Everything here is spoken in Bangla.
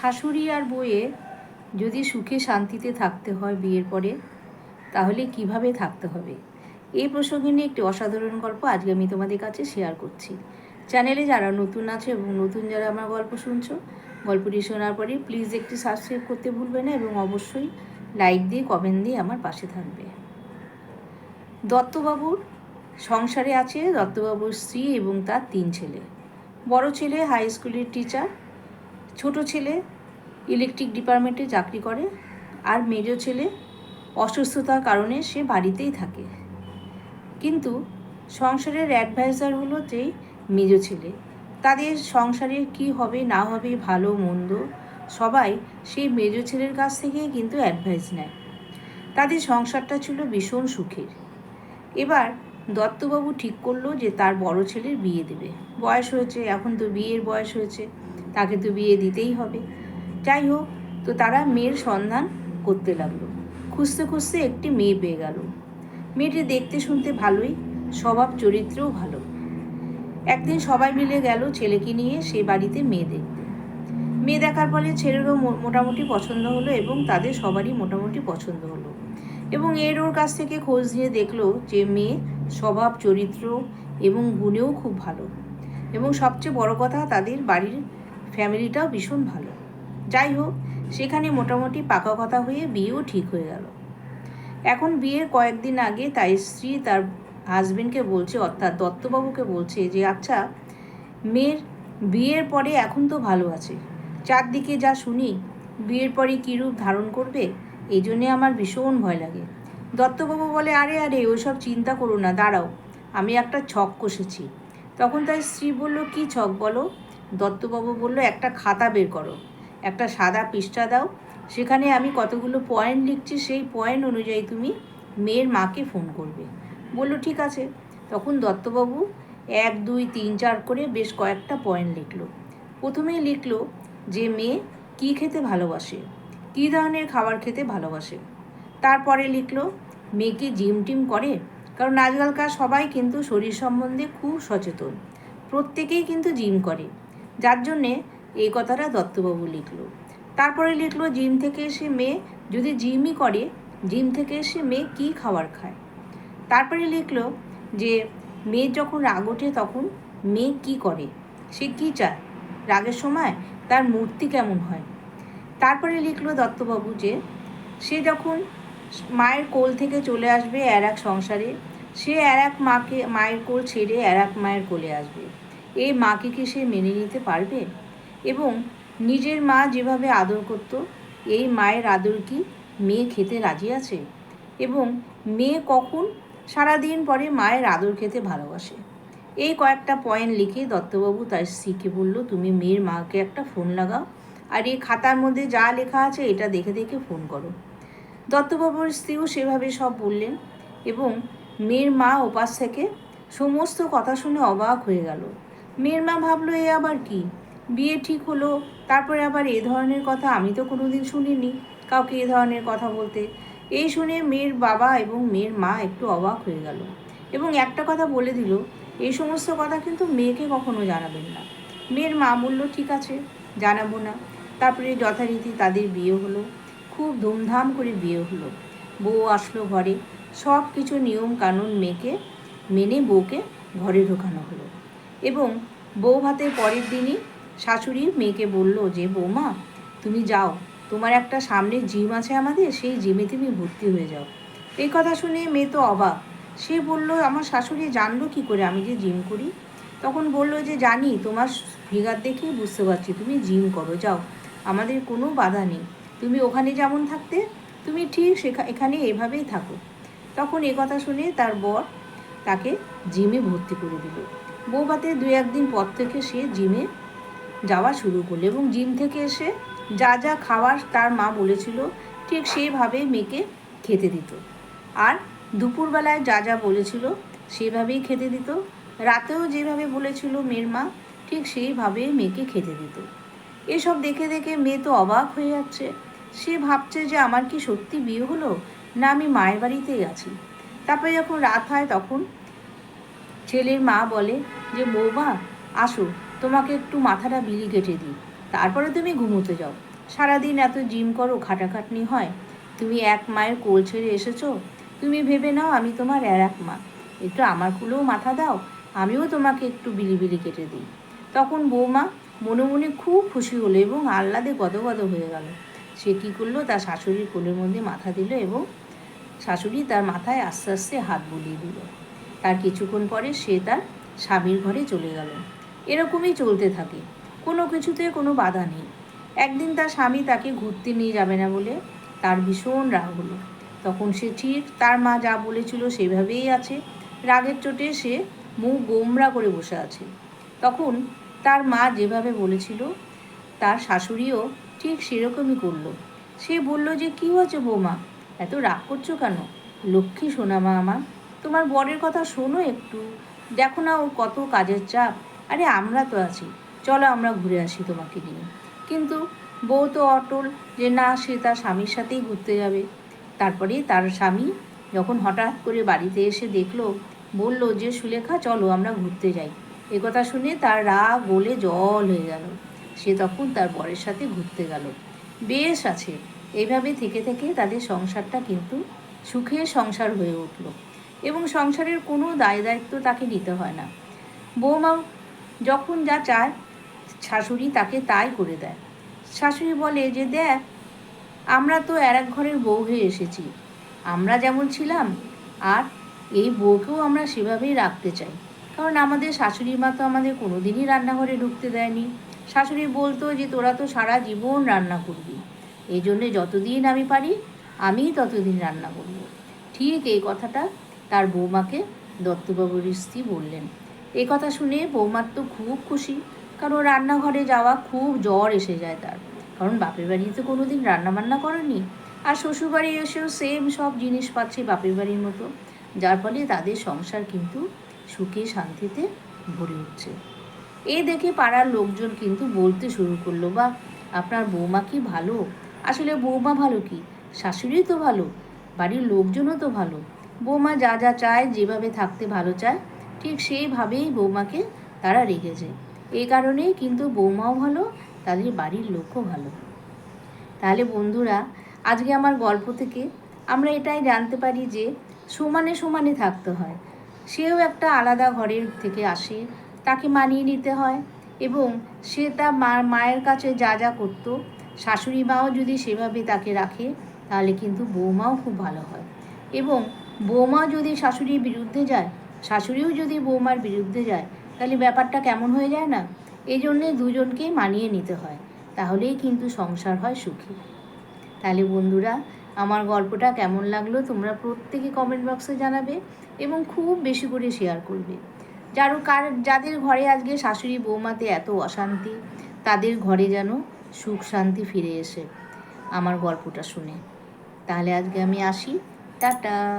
শাশুড়ি আর বইয়ে যদি সুখে শান্তিতে থাকতে হয় বিয়ের পরে, তাহলে কীভাবে থাকতে হবে? এই প্রসঙ্গে নিয়ে একটি অসাধারণ গল্প আজকে আমি তোমাদের কাছে শেয়ার করছি। চ্যানেলে যারা নতুন আছে এবং নতুন যারা আমার গল্প শুনছো, গল্পটি শোনার পরে প্লিজ একটি সাবস্ক্রাইব করতে ভুলবে না এবং অবশ্যই লাইক দিয়ে কমেন্ট দিয়ে আমার পাশে থাকবে। দত্তবাবুর সংসারে আছে দত্তবাবুর স্ত্রী এবং তার তিন ছেলে। বড় ছেলে হাই স্কুলের টিচার ছোট ছেলে ইলেকট্রিক ডিপার্টমেন্টে চাকরি করে আর মেজ ছেলে অসুস্থতার কারণে সে বাড়িতেই থাকে। কিন্তু সংসারের অ্যাডভাইজার হলো যেই মেজ ছেলে। তাদের সংসারের কি হবে, না হবে, ভালো, মন্দ সবাই সেই মেজ ছেলের কাছ থেকেই কিন্তু অ্যাডভাইস নেয়। তাদের সংসারটা ছিল ভীষণ সুখের। এবার দত্তবাবু ঠিক করল যে তার বড় ছেলের বিয়ে দেবে। বয়স হয়েছে, এখন তো বিয়ের বয়স হয়েছে। তাকে তো বিয়ে দিতেই হবে। যাই হোক তো তারা মেয়ের সন্ধান করতে লাগল। খুঁজতে খুঁজতে একটি মেয়ে পেয়ে গেল। মেয়েটি দেখতে শুনতে ভালোই, স্বভাব চরিত্রও ভালো। একদিন সবাই মিলে গেল ছেলেকে নিয়ে সে বাড়িতে মেয়ে দেখতে। মেয়ে দেখার ফলে ছেলেরও মোটামুটি পছন্দ হলো এবং তাদের সবারই মোটামুটি পছন্দ হলো। এবং এর ওর কাছ থেকে খোঁজ নিয়ে দেখল যে মেয়ে স্বভাব চরিত্র এবং গুণেও খুব ভালো। এবং সবচেয়ে বড় কথা, তাদের বাড়ির ফ্যামিলিটাও ভীষণ ভালো। যাই হোক, সেখানে মোটামুটি পাকা কথা হয়ে বিয়েও ঠিক হয়ে গেল। এখন বিয়ের কয়েকদিন আগে তাই স্ত্রী তার হাজবেন্ডকে বলছে, অর্থাৎ দত্তবাবুকে বলছে যে আচ্ছা মেয়ের বিয়ের পরে এখন তো ভালো আছে। চারদিকে যা শুনি, বিয়ের পরে কী রূপ ধারণ করবে? এই জন্যে আমার ভীষণ ভয় লাগে। দত্তবাবু বলে, আরে আরে, ওইসব চিন্তা করো না, দাঁড়াও। আমি একটা ছক কষেছি। তখন তার স্ত্রী বলল, কি ছক বলো? দত্তবাবু বলল, একটা খাতা বের করো, একটা সাদা পৃষ্ঠা দাও। সেখানে আমি কতগুলো পয়েন্ট লিখছি, সেই পয়েন্ট অনুযায়ী তুমি মেয়ের মাকে ফোন করবে। বলল, ঠিক আছে। তখন দত্তবাবু এক, দুই, তিন, চার করে বেশ কয়েকটা পয়েন্ট লিখলো। প্রথমেই লিখলো যে মেয়ে কী খেতে ভালোবাসে, কী ধরনের খাবার খেতে ভালোবাসে। তারপরে লিখলো মেয়ে কি জিম টিম করে? কারণ আজকালকার সবাই কিন্তু শরীর সম্বন্ধে খুব সচেতন। প্রত্যেকেই কিন্তু জিম করে। যার জন্যে এই কথাটা দত্তবাবু লিখলো। তারপরে লিখলো, জিম থেকে এসে মেয়ে যদি জিমই করে, জিম থেকে এসে মেয়ে কী খাবার খায়? তারপরে লিখলো যে মেয়ের যখন রাগ ওঠে তখন মেয়ে কী করে? সে কী চায়? রাগের সময় তার মূর্তি কেমন হয়? তারপরে লিখলো দত্তবাবু যে, সে যখন মায়ের কোল থেকে চলে আসবে আর এক সংসারে, সে আর এক মাকে, মায়ের কোল ছেড়ে আর এক মায়ের কোলে আসবে। এই মাকে কি সে মেনে নিতে পারবে? এবং নিজের মা যেভাবে আদর করত, এই মায়ের আদর কি মেয়ে খেতে রাজি আছে? এবং মেয়ে কখন? সারাদিন পরে মায়ের আদর খেতে ভালোবাসে। এই কয়েকটা পয়েন্ট লিখে দত্তবাবু তার স্ত্রীকে বলল, তুমি মেয়ের মাকে একটা ফোন লাগাও, আর এই খাতার মধ্যে যা লেখা আছে এটা দেখে দেখে ফোন করো। দত্তবাবুর স্ত্রীও সেভাবে সব বললেন এবং মেয়ের মা ওপাশ থেকে সমস্ত কথা শুনে অবাক হয়ে গেল। মেয়ের মা ভাবলো, এ আবার কি? বিয়ে ঠিক হলো, তারপরে আবার এ ধরনের কথা আমি তো কোনোদিন শুনিনি কাউকে এ ধরনের কথা বলতে। এই শুনে মেয়ের বাবা এবং মেয়ের মা একটু অবাক হয়ে গেল এবং একটা কথা বলে দিল, এই সমস্ত কথা কিন্তু মেয়েকে কখনো জানাবেন না। মেয়ের মা বলল, ঠিক আছে, জানাব না। তারপরে যথারীতি তাদের বিয়ে হলো, খুব ধুমধাম করে বিয়ে হলো। বউ আসলো ঘরে সব কিছু নিয়ম কানুন মেয়েকে, মেনে বউকে ঘরে ঢোকানো হলো। এবং বউ ভাতের পরের দিনই শাশুড়ি মেয়েকে বলল যে, বৌমা, তুমি যাও। তোমার একটা সামনে জিম আছে আমাদের, সেই জিমে তুমি ভর্তি হয়ে যাও। এই কথা শুনে মেয়ে তো অবাক। সে বলল, আমার শাশুড়ি জানলো কি করে আমি যে জিম করি? তখন বলল যে, জানি, তোমার ফিগার দেখেই বুঝতে পারছি, তুমি জিম করো, যাও। আমাদের কোনো বাধা নেই। তুমি ওখানে যেমন থাকতে, তুমি ঠিক সেখা, এখানে এভাবেই থাকো। তখন এ কথা শুনে তার বর তাকে জিমে ভর্তি করে দিল। বৌভাতে দু একদিন পর থেকে সে জিমে যাওয়া শুরু করল এবং জিম থেকে এসে যা যা খাওয়ার তার মা বলেছিল, ঠিক সেইভাবে মেয়েকে খেতে দিত। আর দুপুরবেলায় যা যা বলেছিল সেভাবেই খেতে দিত। রাতেও যেভাবে বলেছিল মেয়ের মা, ঠিক সেইভাবে মেয়েকে খেতে দিত। এসব দেখে দেখে মেয়ে তো অবাক হয়ে যাচ্ছে। সে ভাবছে যে আমার কি সত্যি বিয়ে হলো? না আমি মায়ের বাড়িতেই আছি। তারপরে যখন রাত হয় তখন ছেলের মা বলে যে, বৌমা, আসো, তোমাকে একটু মাথাটা বিলি কেটে দিই। তারপরে তুমি ঘুমোতে যাও। সারাদিন এত জিম করো খাটাখাটনি হয়। তুমি এক মায়ের কোল ছেড়ে এসেছ। তুমি ভেবে নাও আমি তোমার আর এক মা। একটু আমার কুলেও মাথা দাও, আমিও তোমাকে একটু বিলি বিলি কেটে দিই। তখন বৌমা মনে মনে খুব খুশি হলো এবং আহ্লাদে গদগদ হয়ে গেল। সে কী করল? তার শাশুড়ির কোলের মধ্যে মাথা দিল এবং শাশুড়ি তার মাথায় আস্তে আস্তে হাত বুলিয়ে দিল। তার কিছুক্ষণ পরে সে তার স্বামীর ঘরে চলে গেল। এরকমই চলতে থাকে। কোনো কিছুতে কোনো বাধা নেই। একদিন তার স্বামী তাকে ঘুরতে নিয়ে যাবে না বলে তার ভীষণ রাগ হলো। তখন সে ঠিক তার মা যা বলেছিল সেভাবেই আছে। রাগের চোটে সে মুখ গোমরা করে বসে আছে। তখন তার মা যেভাবে বলেছিল, তার শাশুড়িও ঠিক সেরকমই করল। সে বলল যে, কী হয়েছে বৌমা? এত রাগ করছ কেন? লক্ষ্মী সোনা মা আমার তোমার বরের কথা শোনো একটু। দেখো না ওর কত কাজের চাপ। আরে আমরা তো আছি। চলো আমরা ঘুরে আসি তোমাকে নিয়ে। কিন্তু বউ তো অটল যে না, সে তার স্বামীর সাথেই ঘুরতে যাবে। তারপরে তার স্বামী যখন হঠাৎ করে বাড়িতে এসে দেখল, বলল যে, সুলেখা, চলো আমরা ঘুরতে যাই। এ কথা শুনে তার রাগ গলে জল হয়ে গেল। সে তখন তার বরের সাথে ঘুরতে গেল। বেশ আছে। এইভাবে থেকে থেকে তাদের সংসারটা কিন্তু সুখের সংসার হয়ে উঠল। এবং সংসারের কোনো দায় দায়িত্ব তাকে নিতে হয় না। বৌমা যখন যা চায়, শাশুড়ি তাকে তাই করে দেয়। শাশুড়ি বলে যে, দেখ, আমরা তো এক ঘরের বউ হয়ে এসেছি। আমরা যেমন ছিলাম, আর এই বউকেও আমরা সেভাবেই রাখতে চাই। কারণ আমাদের শাশুড়ি মা তো আমাদের কোনোদিনই রান্নাঘরে ঢুকতে দেয়নি। শাশুড়ি বলতো যে, তোরা তো সারা জীবন রান্না করবি। এই জন্যে যতদিন আমি পারি, আমিই ততদিন রান্না করব। ঠিক এই কথাটা তার বৌমাকে দত্তবাবুর স্ত্রী বললেন এই কথা শুনে বৌমার তো খুব খুশি, কারণ রান্নাঘরে যাওয়া খুব জ্বর এসে যায় তার। কারণ বাপের বাড়িতে কোনো দিন রান্নাবান্না করেনি। আর শ্বশুরবাড়ি এসেও সেম সব জিনিস পাচ্ছে বাপের বাড়ির মতো। যার ফলে তাদের সংসার কিন্তু সুখে শান্তিতে ভরে উঠছে। এই দেখে পাড়ার লোকজন কিন্তু বলতে শুরু করল বা আপনার বৌমা কি ভালো? আসলে বৌমা ভালো কি? শাশুড়ি তো ভালো? বাড়ির লোকজনও তো ভালো? বৌমা যা যা চায়, যেভাবে থাকতে ভালো চায়, ঠিক সেইভাবেই বৌমাকে তারা রেখেছে। এই কারণেই কিন্তু বৌমাও ভালো, তাদের বাড়ির লোকও ভালো। তাহলে বন্ধুরা, আজকে আমার গল্প থেকে আমরা এটাই জানতে পারি যে সমানে সমানে থাকতে হয়। সেও একটা আলাদা ঘরের থেকে আসে, তাকে মানিয়ে নিতে হয় এবং সে তার মা, মায়ের কাছে যা যা করতো, শাশুড়ি মাও যদি সেভাবে তাকে রাখে, তাহলে কিন্তু বৌমাও খুব ভালো হয়। এবং বৌমা যদি শাশুড়ির বিরুদ্ধে যায়, শাশুড়িও যদি বৌমার বিরুদ্ধে যায়, তাহলে ব্যাপারটা কেমন হয়ে যায় না? এই জন্যে দুজনকেই মানিয়ে নিতে হয়, তাহলেই কিন্তু সংসার হয় সুখী। তাহলে বন্ধুরা, আমার গল্পটা কেমন লাগল তোমরা প্রত্যেকে কমেন্ট বক্সে জানাবে এবং খুব বেশি করে শেয়ার করবে। যার কার, যাদের ঘরে আজকে শাশুড়ি বৌমাতে এত অশান্তি, তাদের ঘরে যেন সুখ শান্তি ফিরে এসে আমার গল্পটা শুনে। তাহলে আজকে আমি আসি, টাটা।